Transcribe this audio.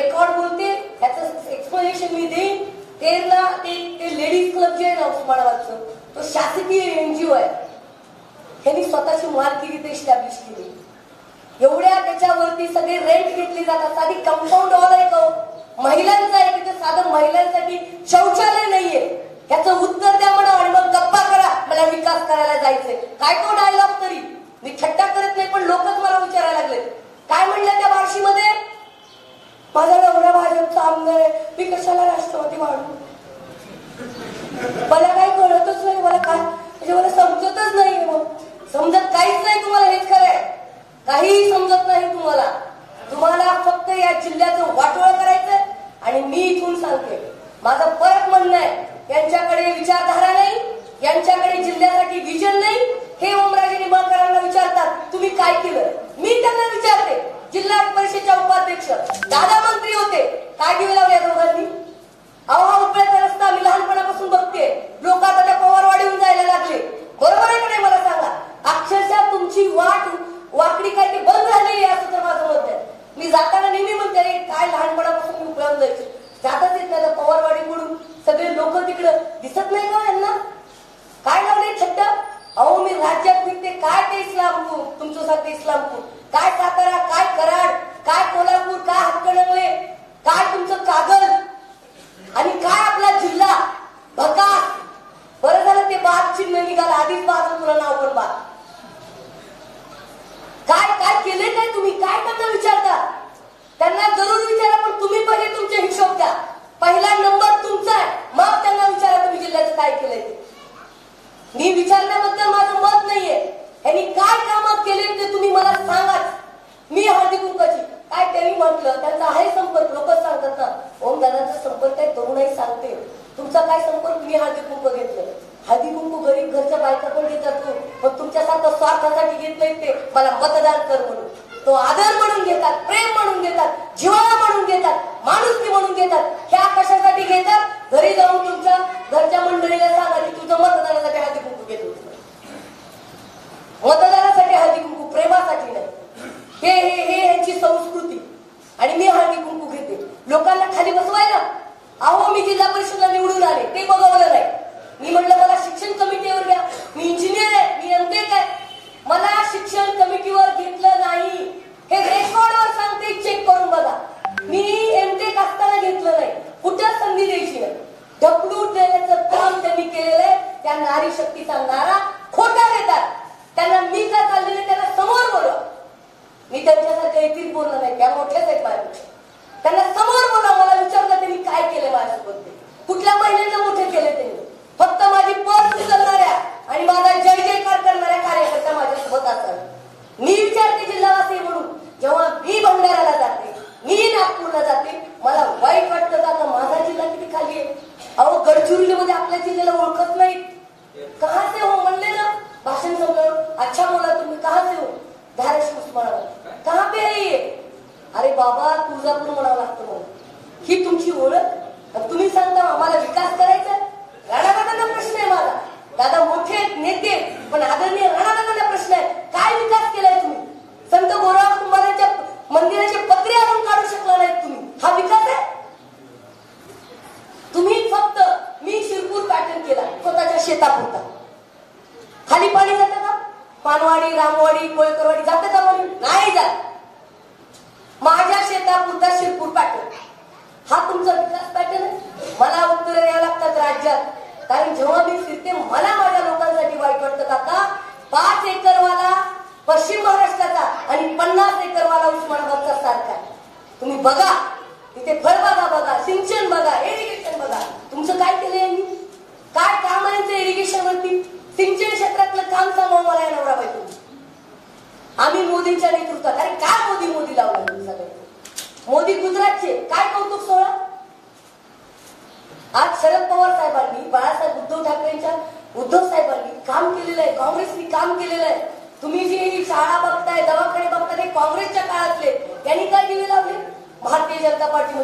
Record बोलते त्याचं explanation मी देईन. ते ना ते ते लेडीज क्लब जे आहे ना उस्मानाबादचं तो शासकीय एनजीओ आहे. त्यांनी स्वतःची मालकीरी ते इस्टॅब्लिश केली. एवढ्या त्याच्यावरती सगळे रेंट घेतले जातात. साधी कंपाऊंड वॉल आहे हो का हो? महिलांचं आहे तिथे साधं महिलांसाठी शौचालय नाहीये याचं उत्तर द्या म्हणा आणि मग गप्पा करा मला विकास करायला जायचंय काय तो डायलॉग तरी मी थट्टा करत नाही पण लोकच मला विचारायला लागले काय म्हणलं त्या बार्शीमध्ये माझा नवरा भाजपचा आमदार आहे मी कशाला राष्ट्रवादी वाढू मला काही कळतच नाही मला काय म्हणजे मला समजतच नाही मग समजत काहीच नाही तुम्हाला हेच खरं आहे काहीही समजत नाही तुम्हाला. तुम्हाला फक्त या जिल्ह्याचं वाटोळ करायचंय आणि मी इथून सांगते. माझं परत म्हणणं आहे यांच्याकडे विचारधारा नाही यांच्याकडे जिल्ह्यासाठी विजन नाही हे ओमराजे निंबाळकरांना विचारतात तुम्ही काय केलं? मी त्यांना विचारते जिल्हा परिषदेच्या उपाध्यक्ष. दादा मंत्री होते काय घेऊ लावले दोघांनी? अहो हा उपयाचा रस्ता मी लहानपणापासून बघते. लोक आता त्या पवारवाडीहून जायला लागले. बरोबर आहे का नाही मला सांगा? अक्षरशः तुमची वाट वाकडी काय ते बंद झालेली असं तर माझं मत आहे. मी जाताना नेहमी म्हणते काय लहानपणापासून मी उपळ्याहून जायचे जातच येत नाही पवारवाडी म्हणून सगळे लोक तिकडं दिसत नाही का यांना? काय लावले छट्ट? अहो मी राज्यात फिरते काय ते इस्लामपूर? तुमच्यासारखे इस्लामपूर. काय सातारा काय कराड काय कोल्हापूर काय हातकणंगले काय तुमचं कागद? आणि काय आपला जिल्हा? भका बरं झालं ते बाग चिन्ह निघाला आधीच बाद तुला नाव पण बाग. केले काय तुम्ही काय त्यांना विचारता? त्यांना जरूर विचारा पण तुम्ही पहिले तुमचे हिशोब द्या. पहिला नंबर तुमचा आहे. मग त्यांना विचारा तुम्ही जिल्ह्याचं काय केलंय मी विचारण्याबद्दल माझं मत नाहीये. यांनी काय कामात केले ते तुम्ही मला सांगाच. मी हळदी कुंकाची काय त्यांनी म्हटलं? त्यांचा आहे संपर्क. लोक सांगतात ना ओम दादाचा संपर्क आहे तरुणाई सांगते. तुमचा काय संपर्क? मी हळदी कुंक घेतलं. हळदी कुंकू गरीब घरच्या बायका पण घेतात तो? पण तुमच्यासारखं स्वार्थासाठी घेत नाहीत ते. मला मतदान कर म्हणून. तो आदर म्हणून घेतात प्रेम म्हणून घेतात जीवाला म्हणून घेतात माणुसकी म्हणून घेतात. ह्या कशासाठी घेतात? घरी जाऊन तुमच्या घरच्या मंडळीला सांगा की तुझं मतदानासाठी हळदी कुंकू घेतो मतदानासाठी हळदी कुंकू प्रेमासाठी नाही. हे हे हे ह्यांची संस्कृती. आणि मी हळदी कुंकू घेते. लोकांना खाली बसवायला. अहो मी जिल्हा परिषदला निवडून आले. ते बघवलं नाही. मी म्हणलं मला शिक्षण कमिटीवर घ्या मी इंजिनियर आहे मी एमटेक आहे मला शिक्षण कमिटीवर घेतलं नाही हे रेकॉर्डवर सांगते चेक करून बघा मी एमटेक असताना घेतलं नाही कुठं संधी द्यायची नाही ढकलून देण्याचं काम त्यांनी केलेलं आहे त्या नारी शक्तीचा नारा खोटा देतात त्यांना मी का चाललेले त्यांना समोर बोलवा. मी त्यांच्यासारखं एकही बोलणार नाही त्या मोठ्याच आहेत माझ्यापेक्षा त्यांना समोर बोला मला विचारलं त्यांनी काय केलं माझ्यासोबत. कुठल्या महिन्यांना मोठे केले त्यांनी फक्त माझी पर्स उचलणाऱ्या आणि माझा जय जयकार करणाऱ्या कार्यकर्त्या माझ्यासोबत असावे मी विचारते जिल्हावासी म्हणून जेव्हा मी भंडाऱ्याला जाते मी नागपूरला जाते मला वाईट वाटतं का आता माझा जिल्हा किती खाली आहे अहो मध्ये आपल्या जिल्ह्याला ओळखत नाहीत कहा से हो म्हणले ना भाषण संपल्यावर अच्छा बोला तुम्ही कहा से हो? धाराशिव उस्मानाबाद. कहा पे है? ये अरे बाबा तुळजापूर म्हणावं लागतं मला ही तुमची ओळख? तुम्ही सांगता आम्हाला विकास करायचा आहे? राणादादांना प्रश्न आहे माझा दादा मोठे आहेत, नेते आहेत, पण आदरणीय राणादादांना प्रश्न आहे काय विकास केलाय तुम्ही संत गोराव कुंभारांच्या मंदिराचे पत्रे आणून काढू शकला नाहीत तुम्ही हा विकास आहे तुम्ही फक्त मी शिरपूर पॅटर्न केला स्वतःच्या शेतापुरता पानवाडी पाणी जातं का पानवाडी रामवाडी कोळकरवाडी जातं का म्हणून? नाही जात. माझ्या शेतापुरता शिरपूर पॅटर्न हा तुमचा विकास पॅटर्न आहे. मला उत्तर द्यावं लागतात राज्यात. कारण जेव्हा मी फिरते मला माझ्या लोकांसाठी वाईट वाटतं काका पाच एकरवाला पश्चिम महाराष्ट्राचा आणि पन्नास एकरवाला उस्मानाबादचा सारखा तुम्ही बघा. तिथे फळबागा बघा सिंचन बघा. एरिगेशन बघा. तुमचं काय केलं यांनी काय काम आहे यांचं इरिगेशन वरती सिंचन क्षेत्रातलं काम सांगा मला या नवरा बाई तुम्ही आम्ही मोदींच्या नेतृत्वात अरे काय मोदी मोदी लावलं तुम्ही सगळे मोदी गुजरातचे काय कौतुक सोहळा? आज शरद पवार साहेबांनी बाळासाहेब उद्धव ठाकरेंच्या उद्धव साहेबांनी काम केलेलं आहे काँग्रेसनी काम केलेलं आहे. तुम्ही जे शाळा बघताय दवाखाने बघताय काँग्रेसच्या काळातले. त्यांनी काय दिले लावले? भारतीय जनता पार्टी